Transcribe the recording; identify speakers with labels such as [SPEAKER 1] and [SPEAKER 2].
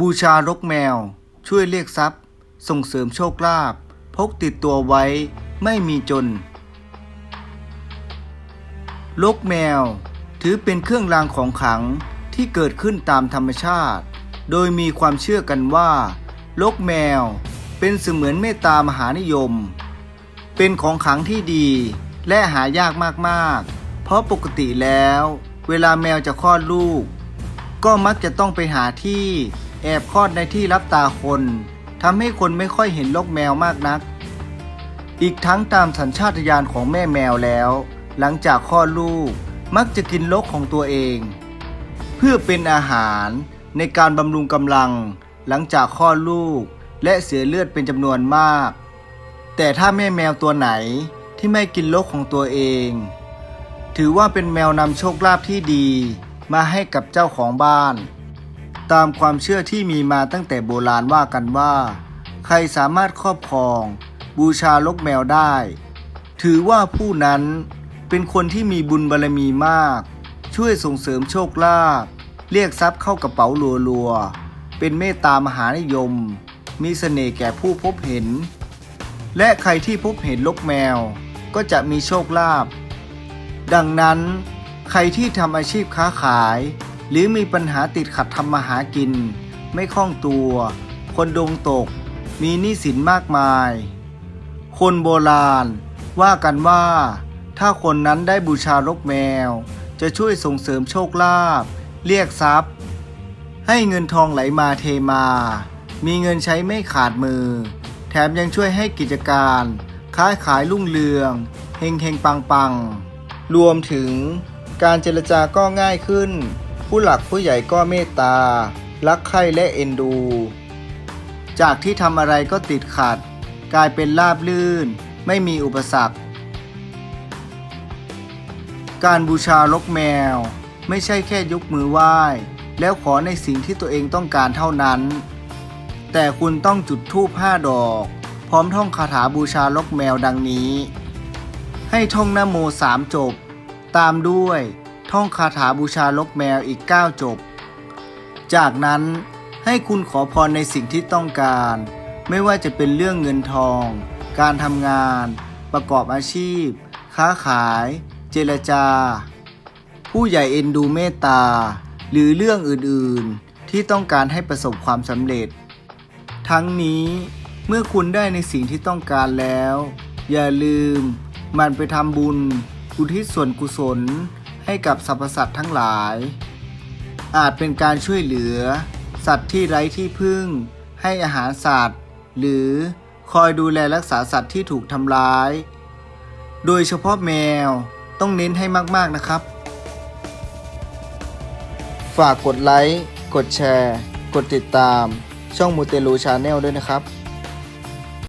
[SPEAKER 1] บูชารกแมว ช่วยเรียกทรัพย์ ส่งเสริมโชคลาภพกติดตัวไว้ไม่มีจน ลกแมว ถือเป็นเครื่องรางของขลังที่เกิดขึ้นตามธรรมชาติ โดยมีความเชื่อกันว่า ลกแมวเป็นเสมือนเมตตามหานิยม เป็นของขลังที่ดีและหายากมากๆ เพราะปกติแล้ว เวลาแมวจะคลอดลูก ก็มักจะต้องไปหาที่ แอบคลอดในที่รับตาคนทำให้คนไม่ค่อยเห็นลกแมวมากนัก อีกทั้งตามสัญชาตญาณของแม่แมวแล้ว หลังจากคลอดลูกมักจะกินลกของตัวเอง เพื่อเป็นอาหารในการบำรุงกำลัง หลังจากคลอดลูกและเสียเลือดเป็นจำนวนมาก แต่ถ้าแม่แมวตัวไหนที่ไม่กินลกของตัวเอง ถือว่าเป็นแมวนำโชคลาภที่ดีมาให้กับเจ้าของบ้าน ตามความเชื่อที่มีมาตั้งแต่โบราณว่ากันว่า ใครสามารถครอบครอง บูชาลกแมวได้ ถือว่าผู้นั้นเป็นคนที่มีบุญบารมีมาก ช่วยส่งเสริมโชคลาภเรียกทรัพย์เข้ากระเป๋ารัวๆ เป็นเมตตามหานิยม มีเสน่ห์แก่ผู้พบเห็น และใครที่พบเห็นลกแมวก็จะมีโชคลาภดังนั้นใครที่ทำอาชีพค้าขาย หรือมีปัญหาติดขัดทำมาหากิน ไม่คล่องตัว คนดวงตก มีหนี้สินมากมาย คนโบราณ ว่ากันว่า ถ้าคนนั้นได้บูชารกแมว จะช่วยส่งเสริมโชคลาภเรียกทรัพย์ ให้เงินทองไหลมาเทมา มีเงินใช้ไม่ขาดมือ แถมยังช่วยให้กิจการค้าขายรุ่งเรืองเฮงเฮงปังปังรวมถึงการเจรจาก็ง่ายขึ้น ผู้หลักผู้ใหญ่ก็เมตตา รักใคร่และเอ็นดู จากที่ทำอะไรก็ติดขัด กลายเป็นราบลื่น ไม่มีอุปสรรค การบูชารกแมว ไม่ใช่แค่ยกมือไหว้ แล้วขอในสิ่งที่ตัวเองต้องการเท่านั้น แต่คุณต้องจุดธูปห้าดอก พร้อมท่องคาถาบูชารกแมวดังนี้ ให้ท่องนโมสามจบ ตามด้วย ท่องคาถาบูชารกแมวอีก 9 จบ จากนั้นให้คุณขอพรในสิ่งที่ต้องการ ไม่ว่าจะเป็นเรื่องเงินทอง การทำงาน ประกอบอาชีพ ค้าขาย เจรจา ผู้ใหญ่เอ็นดูเมตตา หรือเรื่องอื่นๆ ที่ต้องการให้ประสบความสำเร็จ ทั้งนี้เมื่อคุณได้ในสิ่งที่ต้องการแล้ว อย่าลืมหมันไปทำบุญอุทิศส่วนกุศล ให้กับสรรพสัตว์ทั้งหลาย อาจเป็นการช่วยเหลือ สัตว์ที่ไร้ที่พึ่ง ให้อาหารสัตว์ หรือคอยดูแลรักษาสัตว์ที่ถูกทำร้าย โดยเฉพาะแมวต้องเน้นให้มาก ๆ นะครับ ฝากกดไลค์ กดแชร์ กดติดตาม ช่องมูเตลูชาแนลด้วยนะครับ